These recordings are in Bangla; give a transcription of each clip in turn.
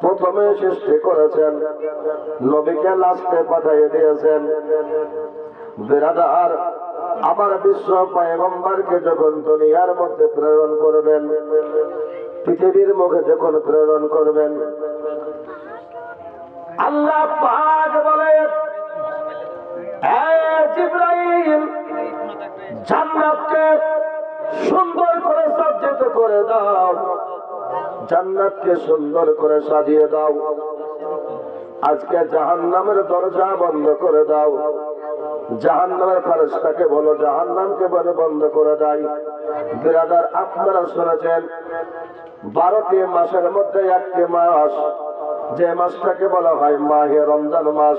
প্রথমে সৃষ্টি করেছেন, নবীকে লাস্টে পাঠিয়ে দিয়েছেন। বেরাদার, আমার বিশ্ব পয়গম্বরকে যখন দুনিয়ার মধ্যে প্রেরণ করবেন, পৃথিবীর মুখে যখন প্রেরণ করবেন, আল্লাহ পাক বলে "এই জিবরাইল জান্নাতকে সুন্দর করে সজ্জিত করে দাও। জান্নাতকে সুন্দর করে সাজিয়ে দাও। আজকে জাহান্নামের দরজা বন্ধ করে দাও। জাহান্নামের ফারেস্তাকে বলো, জাহান্নামকে বলে বন্ধ করে দেয় বিরাদার, আপনারা শুনেছেন, বারোটি মাসের মধ্যে একটি মাস, যে মাসটাকে বলা হয় মাহে রমজান মাস।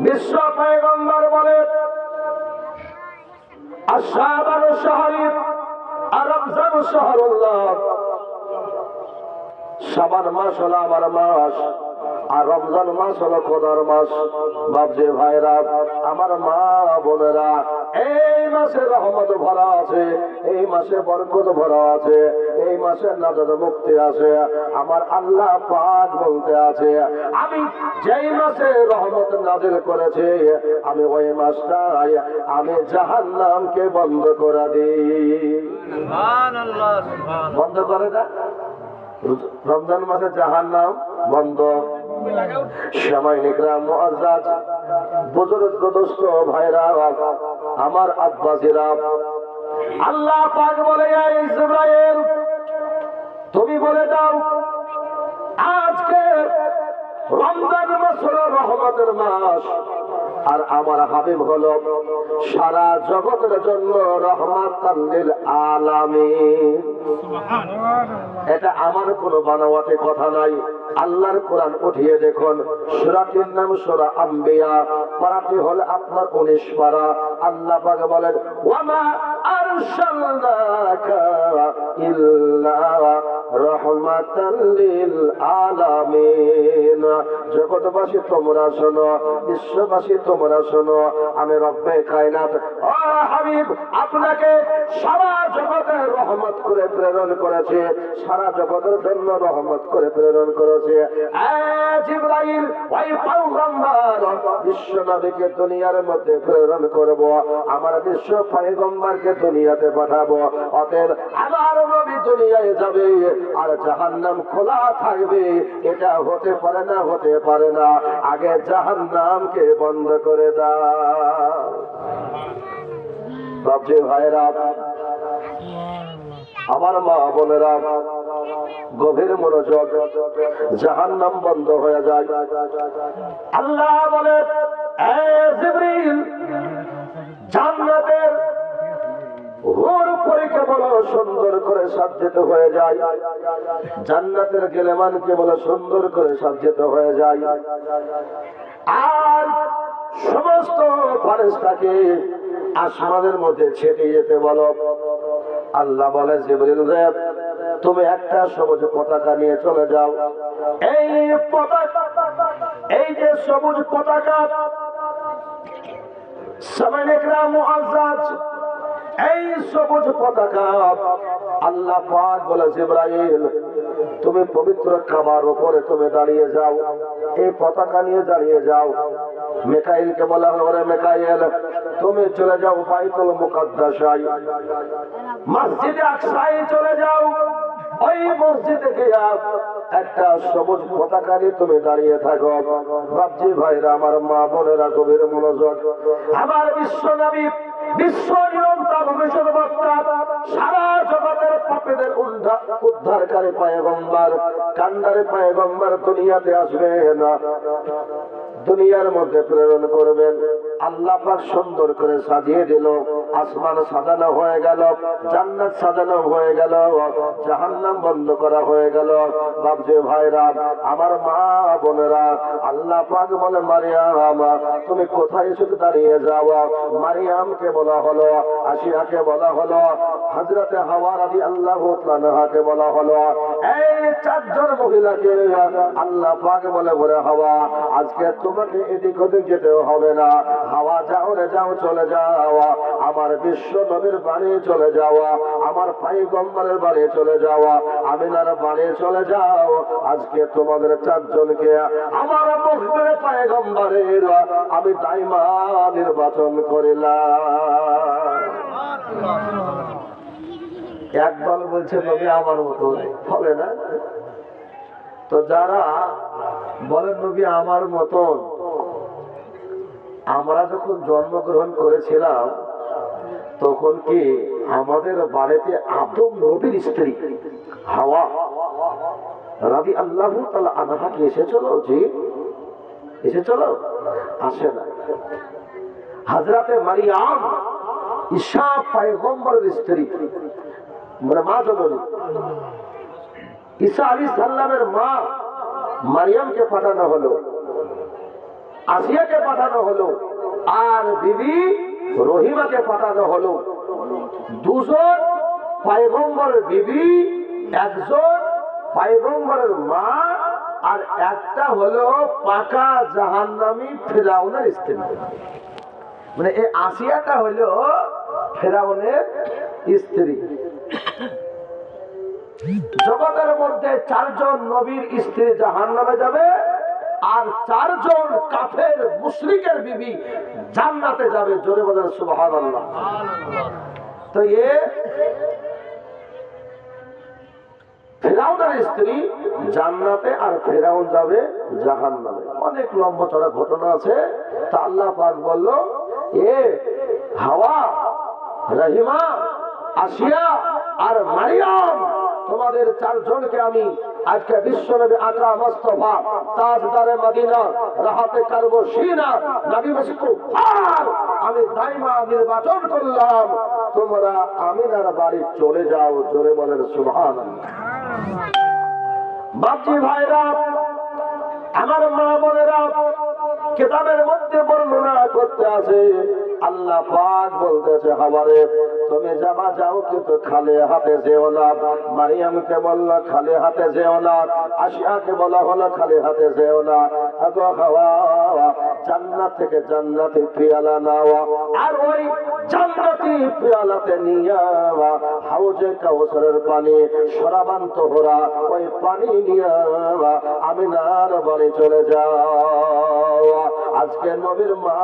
বিশ্ব পয়গম্বর বলে সাবান মাস হলো আমার মাস, আর রমজান মাস হলো খোদার মাস। বাবজি ভাইরা, আমার মা বোনেরা এই মাসে রহমত ভরা আছে এই মাসে বরকত ভরা আছে এই মাসে নাজাদ মুক্তি আছে। আমার আল্লাহ পাক বলতে আছে আমি যেই মাসে রহমত নাজিল করেছে আমি ওই মাসটাই আমি জাহান্নামকে বন্ধ করে দিই। বন্ধ করে না রমজান মাসে জাহান নাম বন্ধ। সময় নিকরাম মুআজ্জাজ বুজুর্গ দোস্ত ভাইরা আমার আব্বাসিরা আল্লাহ পাক বলে "ইয়া ইসরায়েল তুমি বলে দাও আজকে রমজান মাস হলো রহমতের মাস আর আমার হাবিব হলো সারা জগতের জন্য রহমাত আলামিন। এটা আমার কোনো বানাওয়াতে কথা নাই। আল্লাহর কোরআন উঠিয়ে দেখুন। সুরাটির নাম সুরা আম্বিয়া। পারাটি হল আপনার উনিশ পারা। আল্লাহ পাকে বলেন ওয়ামা ইল্লা রহমাতাল লিল আলামিন। জগৎবাসী, তোমরা শোনো, বিশ্ববাসী, তোমরা শোনো, আমি রব্বে কায়নাত। হাবিব, আপনাকে সারা জগতের রহমত করে প্রেরণ করেছে, সারা জগতের জন্য রহমত করে প্রেরণ করেছে। জিবরাইল, ওই পয়গম্বর বিশ্ব নবীকে দুনিয়ার মধ্যে প্রেরণ করব, আমার বিশ্ব পয়গম্বরকে দুনিয়াতে পাঠাবো। অতএব আমার নবী দুনিয়ায় যাবে আর জাহান্নাম খোলা থাকবে, এটা হতে পারে না, হতে পারে না। আগে জাহান্নামকে বন্ধ করে দাও। বাবজি ভাইরা আমার মা বোনেরা গভীর মনোযোগ জাহান নাম বন্ধ হয়ে যায়। আল্লাহ বলে, "এ জান্নাতের সুন্দর করে সাজ্জিত হয়ে যায়। আর সমস্ত ফারেস্তাকে আসমানের মধ্যে ছেটে যেতে বলো। আল্লাহ বলে, জিবরিল তুমি একটা সবুজ পতাকা নিয়ে চলে যাও। এই এই যে সবুজ পতাকা এই সবুজ পতাকা আল্লাহ বলে জিব্রাইল, তুমি পবিত্র কাবার উপরে তুমি দাঁড়িয়ে যাও। এই পতাকা নিয়ে দাঁড়িয়ে যাও। মেকাইলকে বলা হলো মেকাইল, তুমি চলে যাও বাইতুল মুকাদ্দাসায়। মসজিদে আকসায় চলে যাও। ওই মসজিদে গিয়া একটা সবুজ পতাকা তুমি দাঁড়িয়ে থাকো। ভাইরা, আমার মা বোনেরা গভীর মনোযোগ। আমার বিশ্ব নবী, বিশ্ব ভবিষ্যৎ বক্তা, সারা জগতের উদ্ধারকারী পায়গম্বার পায়গম্বার দুনিয়াতে আসবে না। দুনিয়ার মধ্যে প্রেরণ করবেন। আল্লাহ সুন্দর করে সাজিয়ে দিল, আসমান সাজানো হয়ে গেল, জান্নাত সাজানো হয়ে গেল, জাহান্নাম বন্ধ করা হয়ে গেল। বাবজি ভাইরা, আমার মা বোনেরা, আল্লাহ পাক বলে, মারিয়াম, তুমি কোথায় শুধু দাঁড়িয়ে যাও? মারিয়ামকে বলা হলো, আসিয়াকে বলা হলো হজরতে হাওয়া রাদি আল্লাহ তাআলাকে বলা হলো, এই চারজন মহিলাকে আল্লাহ পাক বলে বলে হাওয়া, আজকে তোমাকে এদিক ওদিক যেতে হবে না। হাওয়া, যাও রে, যাও, চলে যাওয়া আমার বিশ্ব নবীর বাড়ি চলে যাওয়া আমার পাইগম্বরের বাড়ি চলে যাওয়া আমিনার বাড়ি চলে যাও। আজকে তোমাদের চারজনকে আমার মুখের পায়গম্বরের আমি দাইমা নির্বাচন করিলাম। একদল বলছে, নবী আমার মতো হবে না? তো যারা বলেন, নবী আমার মতন। আমরা যখন জন্মগ্রহণ করেছিলাম, তখন কি আমাদের বাড়িতে আদম নবীর স্ত্রী হাওয়া রাবি আল্লাহ আনাহা কি এসেছিল? জি, এসেছিল? আসে না। হাজরাতে মারিয়াম, ঈশা পায়গম্বরের স্ত্রী মানে মা জননী। ঈশা আলী সাল্লামের মা মারিয়ামকে পাঠানো হলো। আসিয়াকে পাঠানো হলো, আর বিবি রহিমাকে পাঠানো হলো। দুজন পায়গম্বরের বিবি, একজন পায়গম্বরের মা, আর একটা হলো পাকা জাহান্নামী ফেরাউনের স্ত্রী। মানে এই আসিয়াটা হলো ফেরাউনের স্ত্রী। জগতের মধ্যে চারজন নবীর স্ত্রী জাহান নামে যাবে আর চারজন কাফের মুশরিকের বিবি জান্নাতে যাবে, জোরে বলেন সুবহানাল্লাহ। তো এ স্ত্রী জান্নাতে আর ফেরাউন যাবে অনেক লম্বা ঘটনা আছে। তা আল্লাহ এ হাওয়া, রহিমা, আসিয়া আর মারিয়াম তোমাদের চারজনকে আমি আজকে বিশ্বনবী আকা মোস্তফা, তাজদারে মদিনা, রাহাতে কারবো সিনা, নবী মসিকু আমি দাইমা নির্বাচন করলাম। তোমরা আমিনার বাড়ি চলে যাও, জোরে বলেন সুবহান বাপজি ভাইরা, আমার মা বোনেরা, কিতাবের মধ্যে বর্ণনা করতে আছে, আল্লাহ পাক বলতেছে খাবারে তুমি যাবা যাও, কিন্তু খালে হাতে যেও না। মারিয়ামকে বলল, খালি হাতে যেও না। আশিয়াকে বলা হলো, খালি হাতে যেও না। আগো খাওয়া জান্নাত থেকে জান্নাতি পিয়ালা নাওয়া আর ওই জান্নাতি পিয়ালাতে নিয়ে হাউজে কাউসারের পানি, সরাবান্ত হোরা, ওই পানি নিয়ে আমি নার বাড়ি চলে যাও। আজকে নবীর মা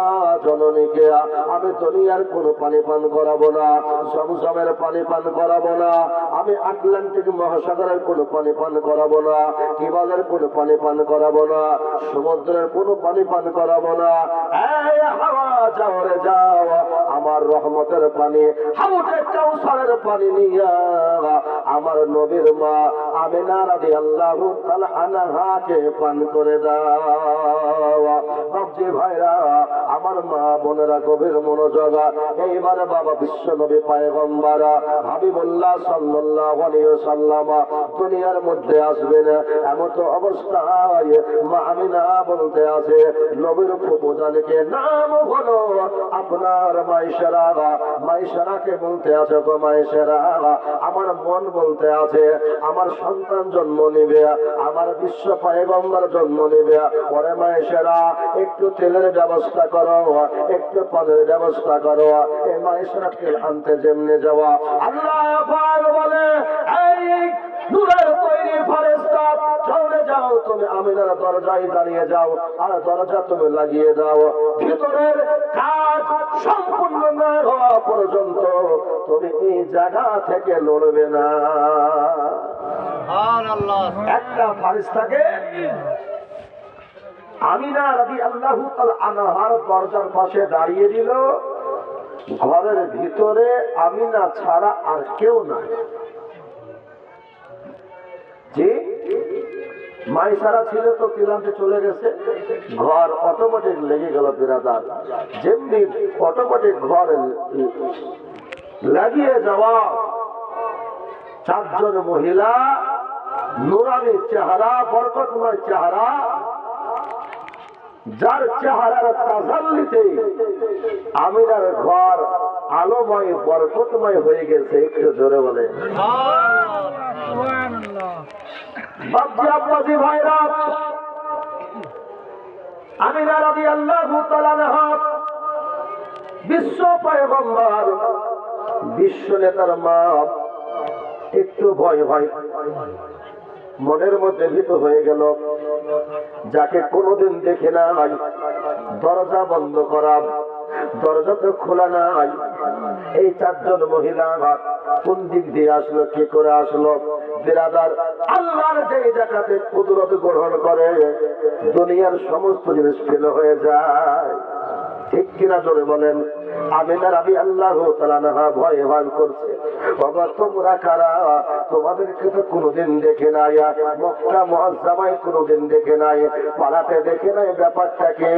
জননীকে আমি দুনিয়ার কোনো পানি পান করাবো না, সমসমের পানি পান করাবো না, আমি আটলান্টিক মহাসাগরের কোনো পানি পান করাবো না, কিবালের কোনো পানি পান করাবো না, সমুদ্রের কোনো পানি পান করাবো না। যাও যাও, আমার রহমতের পানি হাউজে কাউসারের পানি নিয়া, আমার নবীর মা আমিনা রাদিয়াল্লাহু তাআলা আনহাকে পান করে দাও। বাবজি ভাইরা, আমার মা বোনেরা গভীর মনোযোগ এইবার বাবা বিশ্ব নবী পায়গম্বর, হাবিবুল্লাহ আলাইহি সাল্লাম দুনিয়ার মধ্যে আসবেন। এমন তো অবস্থায় মা আমিনা বলতে আছে, নবীর ফুপুজানকে নাম হলো আপনার মাইশারা মাইশারাকে বলতে আছে গো মাইশারা আমার মন বলতে আছে, আমার সন্তান জন্ম নিবে, আমার বিশ্ব পায়গম্বর জন্ম নিবে, ওরে মাইশারা একটু তেলের ব্যবস্থা করো একটু পদের ব্যবস্থা করো এই তেল আনতে যেমনি যাওয়া। আল্লাহ বলে এই নূরের তৈরি ফেরেশতা চলে যাও তুমি আমিনার দরজায় দাঁড়িয়ে যাও আর দরজা তুমি লাগিয়ে দাও। ভিতরের কাজ সম্পূর্ণ না হওয়া পর্যন্ত তুমি এই জায়গা থেকে লড়বে না। একটা ফারিস্তাকে আমিনা রাদি আল্লাহ আনাহার দরজার পাশে দাঁড়িয়ে দিল। ঘরের ভিতরে আমিনা ছাড়া আর কেউ নাই। মাই সারা ছিল তো চলে গেছে। ঘর অটোমেটিক লেগে গেল বিরাদার। যেমনি অটোমেটিক ঘর লাগিয়ে যাওয়া চারজন মহিলা, নুরানি চেহারা, বরকতময় চেহারা যার চেহারার তাজাল্লিতে আমিনার ঘর আলোময় বরকতময় হয়ে গেছে একটু জোরে বলে। ভাইরা। আমিনা রাদি আল্লাহ বিশ্ব পয়গম্বর বিশ্ব নেতার মা। একটু ভয় ভয় মনের মধ্যে ভীত হয়ে গেল। যাকে কোনোদিন দেখে নাই, দরজা বন্ধ করা, দরজা তো খোলা নাই। এই চারজন মহিলা কোন দিক দিয়ে আসলো, কি করে আসলো? বিরাদার আল্লাহর যে জায়গাতে কুদরত গ্রহণ করে, দুনিয়ার সমস্ত জিনিস ফেল হয়ে যায়। ঠিক কিনা জোরে বলেন? আমিনার আমি আল্লাহ ভয় ভয় করছে। বাবা, তোমরা কারা? তোমাদেরকে তো কোনোদিন দেখে নাই। মক্কা মহাজামাই কোনোদিন দেখে নাই। পাড়াতে দেখে নাই ব্যাপারটাকে।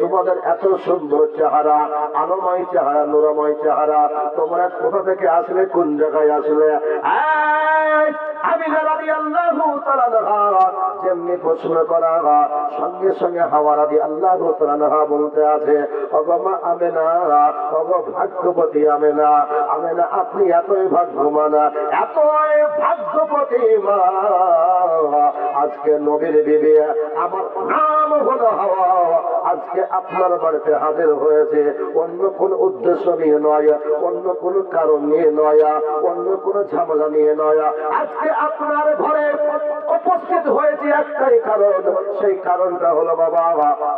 তোমাদের এত সুন্দর চেহারা আনময় চেহারা, নুরময় চেহারা। তোমরা কোথা থেকে আসলে, কোন জায়গায় আসলে? আপনি এতই ভাগ্যমান এতই ভাগ্যপতি মা। আজকে নবীর বিবি, আমার নাম হলো হাওয়া, আজকে আপনার বাড়িতে হাজির হয়েছে, অন্য কোন উদ্দেশ্য নিয়ে নয়, অন্য কোন কারণ নিয়ে নয়, অন্য কোন ঝামেলা নিয়ে নয়, আজকে আপনার ঘরে উপস্থিত হয়েছে একটাই কারণ। সেই কারণটা হলো, বাবা,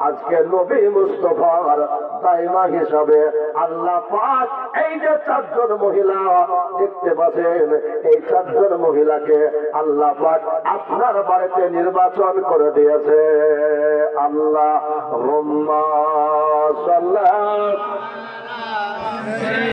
আজকে নবী মুস্তফার দাইমা হিসাবে আল্লাহ পাক এই যে চারজন মহিলা দেখতে পাচ্ছেন, এই চারজন মহিলাকে আল্লাহ পাক আপনার বাড়িতে নির্বাচন করে দিয়েছে। আল্লাহ রম্মা সাল্লাহ